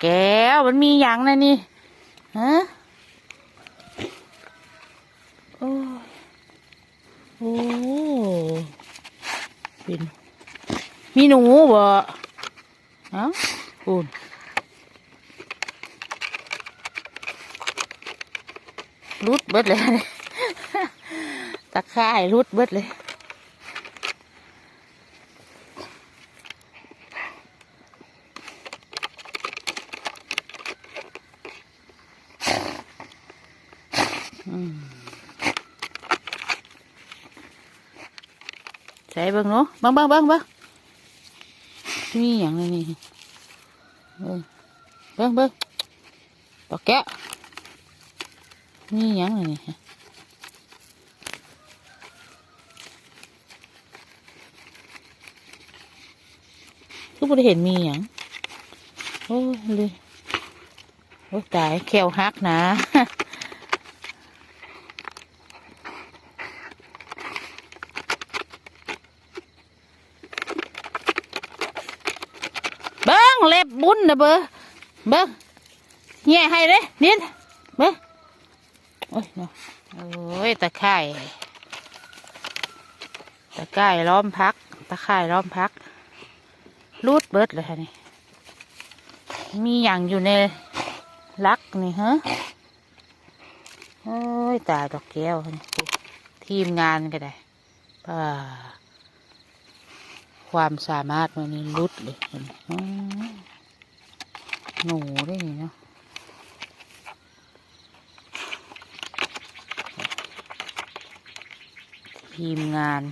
แก้วมันมีหยังนะนี่ฮะโอ้โอ้เป็นมีหนูบ่เอ้าปูนรุดเบิดเลยตะข่ายรุดเบิดเลย ใส่เบิ่งเนาะเบิ่งเบิ่งเบิ่งเบิ่งมีอย่างไรนี่เบิ่งเบิ่งเบิ่งดอกแก้วมีอย่างไรนี่ทุกคนเห็นมีอย่างโอ้เลยโอ้ตายแควหักนะ เล็บบุญนะเบอเบิ้งแง่ให้เลยนิดเบิ้งโอ้ยเนาะโอ้ยตะไคร่ตะไคร่ล้อมพัก ตะไคร่ล้อมพักรูดเบิดเลยค่ะนี่มีอย่างอยู่ในลักนี่ฮะโอ้ยตายดอกแก้วทีมงานก็ได้ป่า ความสามารถมันนี่ลุดเลยเห็นหนูได้นี่เนาะทีมงาน